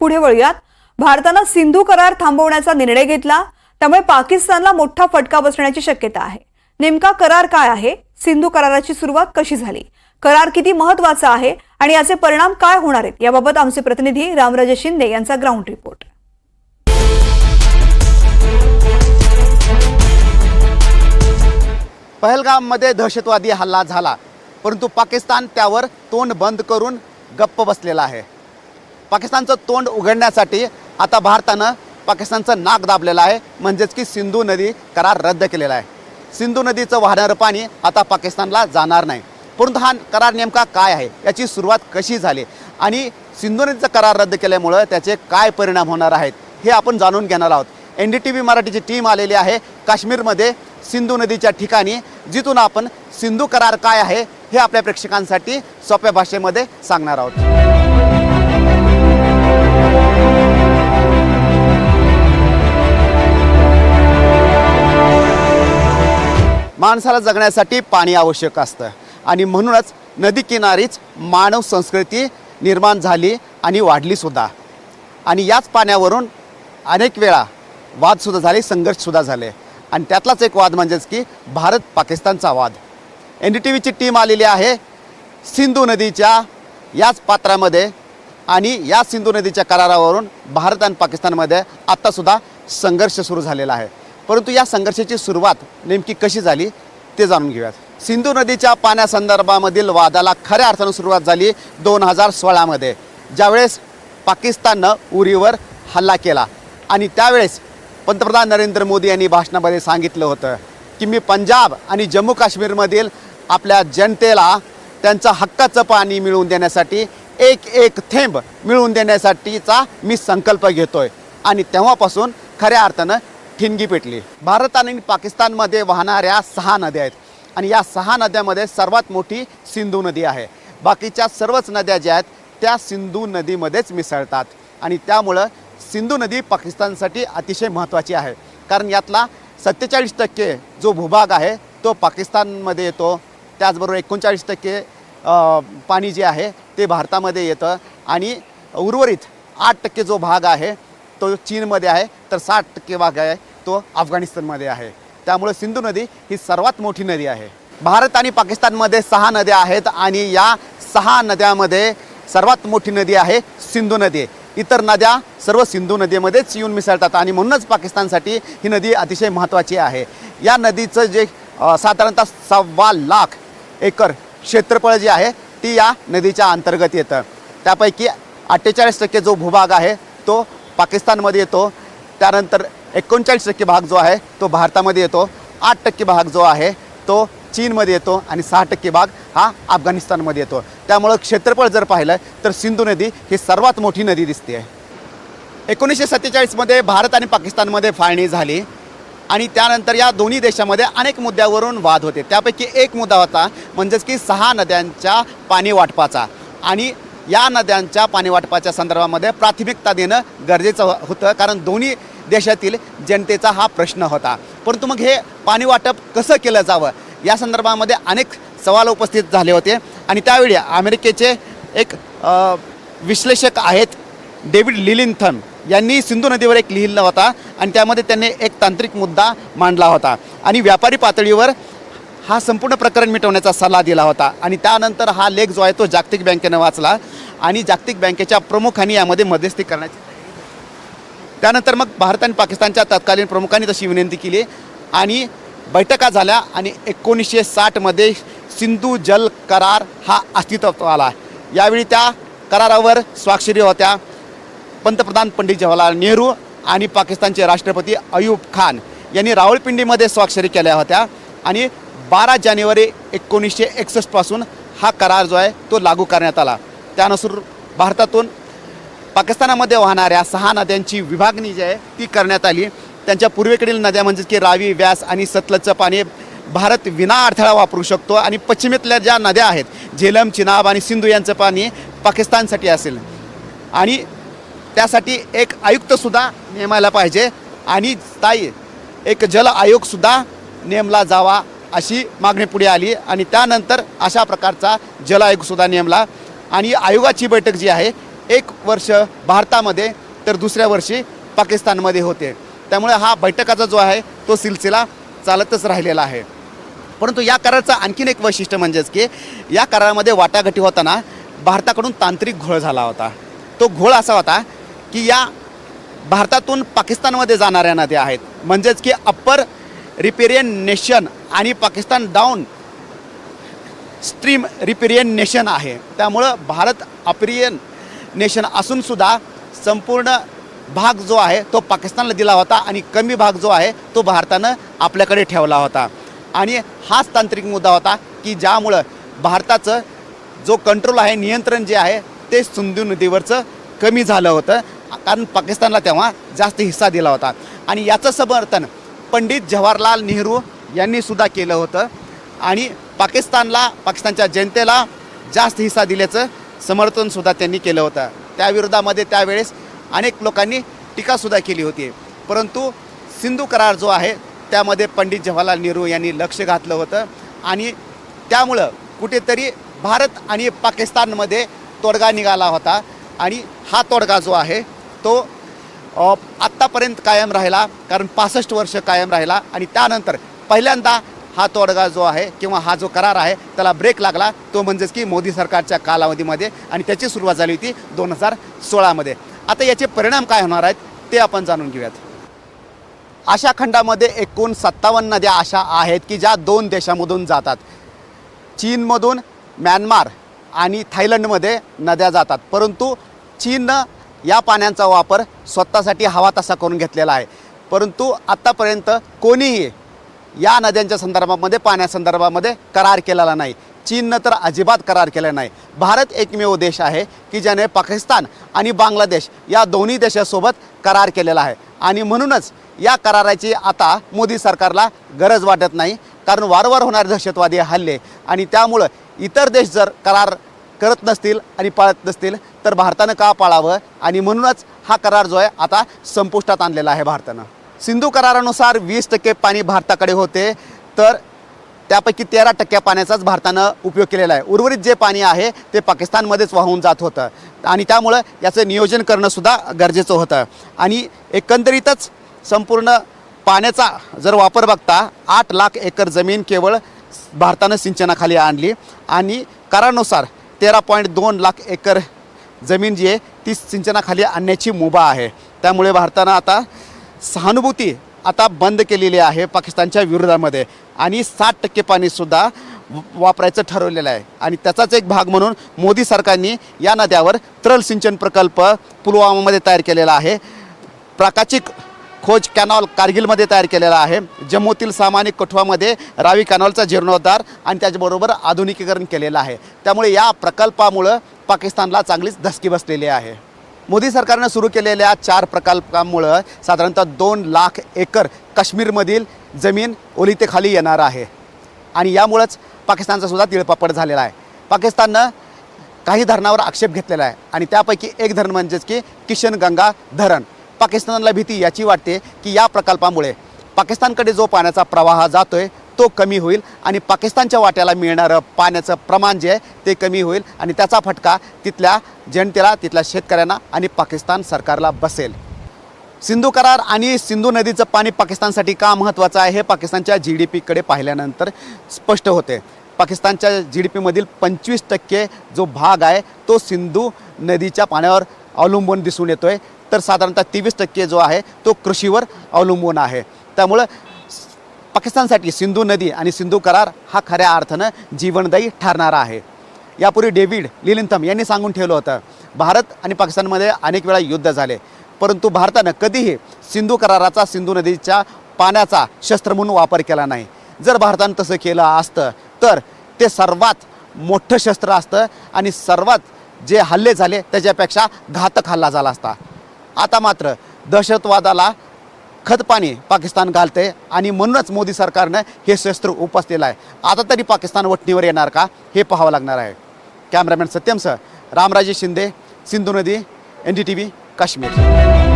पुढे वळूयात. भारतानं सिंधू करार थांबवण्याचा निर्णय घेतला त्यामुळे पाकिस्तानला मोठा फटका बसण्याची शक्यता आहे. नेमका करार काय आहे? सिंधू कराराची सुरुवात कशी झाली? करार किती महत्त्वाचा आहे? आणि याचे परिणाम काय होणार आहेत? याबाबत आमचे प्रतिनिधी रामराजे शिंदे यांचा ग्राउंड रिपोर्ट. पहलगाममध्ये दहशतवादी हल्ला झाला परंतु पाकिस्तान त्यावर तोंड बंद करून गप्प बसलेला आहे. पाकिस्तानचं तोंड उघडण्यासाठी आता भारतानं पाकिस्तानचं नाक दाबलेलं आहे. म्हणजेच की सिंधू नदी करार रद्द केलेला आहे. सिंधू नदीचं वाहणारं पाणी आता पाकिस्तानला जाणार नाही. परंतु हा करार नेमका काय आहे? याची सुरुवात कशी झाली? आणि सिंधू नदीचा करार रद्द केल्यामुळं त्याचे काय परिणाम होणार आहेत? हे आपण जाणून घेणार आहोत. एन डी टी व्ही मराठीची टीम आलेली आहे. काश्मीरमध्ये सिंधू नदीच्या ठिकाणी जिथून आपण सिंधू करार काय आहे हे आपल्या प्रेक्षकांसाठी सोप्या भाषेमध्ये सांगणार आहोत. माणसाला जगण्यासाठी पाणी आवश्यक असतं. आणि म्हणूनच नदीकिनारीच मानव संस्कृती निर्माण झाली आणि वाढलीसुद्धा आणि याच पाण्यावरून अनेक वेळा वादसुद्धा झाले संघर्षसुद्धा झाले. आणि त्यातलाच एक वाद म्हणजेच की भारत पाकिस्तानचा वाद. एन डी टी व्हीची टीम आलेली आहे सिंधू नदीच्या याच पात्रामध्ये आणि या सिंधू नदीच्या करारावरून भारत आणि पाकिस्तानमध्ये आत्तासुद्धा संघर्ष सुरू झालेला आहे. परंतु या संघर्षाची सुरुवात नेमकी कशी झाली ते जाणून घेऊयात. सिंधू नदीच्या पाण्यासंदर्भामधील वादाला खऱ्या अर्थानं सुरुवात झाली दोन हजार सोळामध्ये ज्यावेळेस पाकिस्ताननं उरीवर हल्ला केला. आणि त्यावेळेस पंतप्रधान नरेंद्र मोदी यांनी भाषणामध्ये सांगितलं होतं की मी पंजाब आणि जम्मू काश्मीरमधील आपल्या जनतेला त्यांचं हक्काचं पाणी मिळवून देण्यासाठी एक एक थेंब मिळवून देण्यासाठीचा मी संकल्प घेतोय. आणि तेव्हापासून खऱ्या अर्थानं ठिणगी पेटली. भारत आणि पाकिस्तानमध्ये वाहणाऱ्या सहा नद्या आहेत. आणि या सहा नद्यामध्ये सर्वात मोठी सिंधू नदी आहे. बाकीच्या सर्वच नद्या ज्या आहेत त्या सिंधू नदीमध्येच मिसळतात. आणि त्यामुळं सिंधू नदी पाकिस्तानसाठी अतिशय महत्त्वाची आहे. कारण यातला सत्तेचाळीस टक्के जो भूभाग आहे तो पाकिस्तानमध्ये येतो. त्याचबरोबर एकोणचाळीस टक्के पाणी जे आहे ते भारतामध्ये येतं. आणि उर्वरित आठ टक्के जो भाग आहे तो चीनमध्ये आहे. तर साठ टक्के भाग आहे तो अफगाणिस्तानमध्ये आहे. त्यामुळे सिंधू नदी ही सर्वात मोठी नदी आहे. भारत आणि पाकिस्तानमध्ये सहा नद्या आहेत आणि या सहा नद्यामध्ये सर्वात मोठी नदी आहे सिंधू नदी. इतर नद्या सर्व सिंधू नदीमध्येच येऊन मिसळतात आणि म्हणूनच पाकिस्तानसाठी ही नदी अतिशय महत्त्वाची आहे. या नदीचं जे साधारणतः सव्वा लाख एकर क्षेत्रफळ जे आहे ती या नदीच्या अंतर्गत येतं. त्यापैकी अठ्ठेचाळीस टक्के जो भूभाग आहे तो पाकिस्तानमध्ये येतो. त्यानंतर एकोणचाळीस टक्के भाग जो आहे तो भारतामध्ये येतो आठ टक्के भाग जो आहे तो चीनमध्ये येतो आणि सहा टक्के भाग हा अफगाणिस्तानमध्ये येतो. त्यामुळं क्षेत्रफळ जर पाहिलं तर सिंधू नदी ही सर्वात मोठी नदी दिसते. आहे एकोणीसशे सत्तेचाळीसमध्ये भारत आणि पाकिस्तानमध्ये फाळणी झाली आणि त्यानंतर या दोन्ही देशामध्ये अनेक मुद्द्यावरून वाद होते. त्यापैकी एक मुद्दा होता म्हणजेच की सहा नद्यांच्या पाणी वाटपाचा आणि या नद्यांच्या पाणी वाटपाच्या संदर्भामध्ये प्राथमिकता देणं गरजेचं होतं. कारण दोन्ही देशातील जनतेचा हा प्रश्न होता. परंतु मग हे पाणी वाटप कसं केलं जावं? या संदर्भामध्ये अनेक सवाल उपस्थित झाले होते. आणि त्यावेळी अमेरिकेचे एक विश्लेषक आहेत डेव्हिड लिलिंथन. यांनी सिंधू नदीवर एक लिहिलं होता आणि त्यामध्ये त्यांनी एक तांत्रिक मुद्दा मांडला होता. आणि व्यापारी पातळीवर हा संपूर्ण प्रकरण मिटवण्याचा सल्ला दिला होता. आणि त्यानंतर हा लेख जो आहे तो जागतिक बँकेनं वाचला. आणि जागतिक बँकेच्या प्रमुखांनी यामध्ये मध्यस्थी करण्याची त्यानंतर मग भारत आणि पाकिस्तानच्या तत्कालीन प्रमुखांनी तशी विनंती केली आणि बैठका झाल्या आणि एकोणीसशे साठमध्ये सिंधू जल करार हा अस्तित्वात आला. यावेळी त्या करारावर स्वाक्षरी होत्या पंतप्रधान पंडित जवाहरलाल नेहरू आणि पाकिस्तानचे राष्ट्रपती अयूब खान यांनी रावळपिंडीमध्ये स्वाक्षरी केल्या होत्या आणि बारा जानेवारी एकोणीसशे एकसष्टपासून हा करार जो आहे तो लागू करण्यात आला. त्यानुसार भारतातून पाकिस्तानामध्ये वाहणाऱ्या सहा नद्यांची विभागणी जी आहे ती करण्यात आली. त्यांच्या पूर्वेकडील नद्या म्हणजेच की रावी व्यास आणि सतलजचं पाणी भारत विना अडथळा वापरू शकतो आणि पश्चिमेतल्या ज्या नद्या आहेत झेलम चिनाब आणि सिंधू यांचं पाणी पाकिस्तानसाठी असेल. आणि त्यासाठी एक आयुक्तसुद्धा नेमायला पाहिजे आणि ताई एक जल आयोगसुद्धा नेमला जावा अशी मागणी पुढे आली आणि त्यानंतर अशा प्रकारचा जल आयोगसुद्धा नेमला. आणि आयोगाची बैठक जी आहे एक वर्ष भारतामध्ये तर दुसऱ्या वर्षी पाकिस्तानमध्ये होते. त्यामुळे हा बैठकाचा जो आहे तो सिलसिला चालतच राहिलेला आहे. परंतु या कराराचं आणखीन एक वैशिष्ट्य म्हणजेच की या करारामध्ये वाटाघाटी होताना भारताकडून तांत्रिक घोळ झाला होता. तो घोळ असा होता की या भारतातून पाकिस्तानमध्ये जाणाऱ्या नद्या आहेत. म्हणजेच की अप्पर रिपेरियन नेशन आणि Pakistan downstream riparian nation आहे. त्यामुळं भारत अप्रियन नेशन असूनसुद्धा संपूर्ण भाग जो आहे तो पाकिस्तानला दिला होता आणि कमी भाग जो आहे तो भारतानं आपल्याकडे ठेवला होता. आणि हाच तांत्रिक मुद्दा होता की ज्यामुळं भारताचं जो कंट्रोल आहे नियंत्रण जे आहे ते सिंधू नदीवरचं कमी झालं होतं. कारण पाकिस्तानला तेव्हा जास्त हिस्सा दिला होता. आणि याचं समर्थन पंडित जवाहरलाल नेहरू यांनी सुद्धा केलं होतं. आणि पाकिस्तानला पाकिस्तानच्या जनतेला जास्त हिस्सा दिल्याचं समर्थनसुद्धा त्यांनी केलं होतं. त्या विरोधामध्ये त्यावेळेस अनेक लोकांनी टीकासुद्धा केली होती. परंतु सिंधू करार जो आहे त्यामध्ये पंडित जवाहरलाल नेहरू यांनी लक्ष घातलं होतं आणि त्यामुळं कुठेतरी भारत आणि पाकिस्तानमध्ये तोडगा निघाला होता आणि हा तोडगा जो आहे तो आत्तापर्यंत कायम राहिला कारण पासष्ट वर्ष कायम राहिला आणि त्यानंतर पहिल्यांदा हा तोडगा जो आहे किंवा हा जो करार आहे त्याला ब्रेक लागला तो म्हणजेच की मोदी सरकारच्या कालावधीमध्ये आणि त्याची सुरुवात झाली होती दोन हजार सोळामध्ये. आता याचे परिणाम काय होणार आहेत ते आपण जाणून घेऊयात. अशा खंडामध्ये एकूण सत्तावन्न नद्या अशा आहेत की ज्या दोन देशामधून जातात. चीनमधून म्यानमार आणि थायलंडमध्ये नद्या जातात. परंतु चीननं या पाण्याचा वापर स्वतःसाठी हवा तसा करून घेतलेला आहे. परंतु आत्तापर्यंत कोणीही या नद्यांच्या संदर्भामध्ये पाण्यासंदर्भामध्ये करार केलेला नाही. चीननं तर अजिबात करार केला नाही. भारत एकमेव देश आहे की ज्याने पाकिस्तान आणि बांगलादेश या दोन्ही देशासोबत करार केलेला आहे. आणि म्हणूनच या कराराची आता मोदी सरकारला गरज वाटत नाही कारण वारंवार होणारे दहशतवादी हल्ले आणि त्यामुळं इतर देश जर करार करत नसतील आणि पाळत नसतील तर भारतानं का पाळावं? आणि म्हणूनच हा करार जो आहे आता संपुष्टात आणलेला आहे भारतानं. सिंधू करारानुसार वीस टक्के पाणी भारताकडे होते. तर त्यापैकी तेरा टक्क्या पाण्याचाच भारतानं उपयोग केलेला आहे. उर्वरित जे पाणी आहे ते पाकिस्तानमध्येच वाहून जात होतं. आणि त्यामुळं याचं नियोजन करणंसुद्धा गरजेचं होतं. आणि एकंदरीतच संपूर्ण पाण्याचा जर वापर बघता आठ लाख एकर जमीन केवळ भारतानं सिंचनाखाली आणली. आणि करारानुसार तेरा पॉईंट दोन लाख एकर जमीन जी आहे ती सिंचनाखाली आणण्याची मुभा आहे. त्यामुळे भारतानं आता सहानुभूती आता बंद केलेली आहे पाकिस्तानच्या विरोधामध्ये. आणि साठ टक्के पाणीसुद्धा वापरायचं ठरवलेलं आहे. आणि त्याचाच एक भाग म्हणून मोदी सरकारने या नद्यावर तरल सिंचन प्रकल्प पुलवामामध्ये तयार केलेला आहे. प्राकाचिक खोज कॅनॉल कारगिलमध्ये तयार केलेला आहे. जम्मूतील सामान्य कठुआमध्ये रावी कॅनॉलचा जीर्णोद्धार आणि त्याचबरोबर आधुनिकीकरण केलेलं आहे. त्यामुळे या प्रकल्पामुळं पाकिस्तानला चांगलीच धसकी बसलेली आहे. मोदी सरकारनं सुरू केलेल्या चार प्रकल्पामुळं साधारणतः दोन लाख एकर काश्मीरमधील जमीन ओलितेखाली येणार आहे. आणि यामुळंच पाकिस्तानचा सुद्धा तिळपापड झालेला आहे. पाकिस्ताननं काही धरणावर आक्षेप घेतलेला आहे. आणि त्यापैकी एक धरण म्हणजेच की किशनगंगा धरण. पाकिस्तानला भीती याची वाटते की या प्रकल्पामुळे पाकिस्तानकडे जो पाण्याचा प्रवाह जातो आहे तो कमी होईल आणि पाकिस्तानच्या वाट्याला मिळणारं पाण्याचं प्रमाण जे आहे ते कमी होईल आणि त्याचा फटका तिथल्या जनतेला तिथल्या शेतकऱ्यांना आणि पाकिस्तान सरकारला बसेल. सिंधू करार आणि सिंधू नदीचं पाणी पाकिस्तानसाठी का महत्त्वाचं आहे हे पाकिस्तानच्या जी डी पीकडे पाहिल्यानंतर स्पष्ट होते. पाकिस्तानच्या जी डी पीमधील पंचवीस टक्के जो भाग आहे तो सिंधू नदीच्या पाण्यावर अवलंबून दिसून येतो आहे तर साधारणतः तेवीस टक्के जो आहे तो कृषीवर अवलंबून आहे. त्यामुळं पाकिस्तानसाठी सिंधू नदी आणि सिंधू करार हा खऱ्या अर्थानं जीवनदायी ठरणारा आहे. यापूर्वी डेव्हिड लिलिंथम यांनी सांगून ठेवलं होतं भारत आणि पाकिस्तानमध्ये अनेक वेळा युद्ध झाले परंतु भारतानं कधीही सिंधू कराराचा सिंधू नदीच्या पाण्याचा शस्त्र म्हणून वापर केला नाही. जर भारतानं तसं केलं असतं तर ते सर्वात मोठं शस्त्र असतं आणि सर्वात जे हल्ले झाले त्याच्यापेक्षा घातक हल्ला झाला असता. आता मात्र दहशतवादाला खतपाणी पाकिस्तान घालते आणि म्हणूनच मोदी सरकारनं हे शस्त्र उपसलेलं आहे. आता तरी पाकिस्तान वटणीवर येणार का? हे पाहावं लागणार आहे. कॅमेरामॅन सत्यम सर रामराजे शिंदे सिंधू नदी N D T V Kashmir.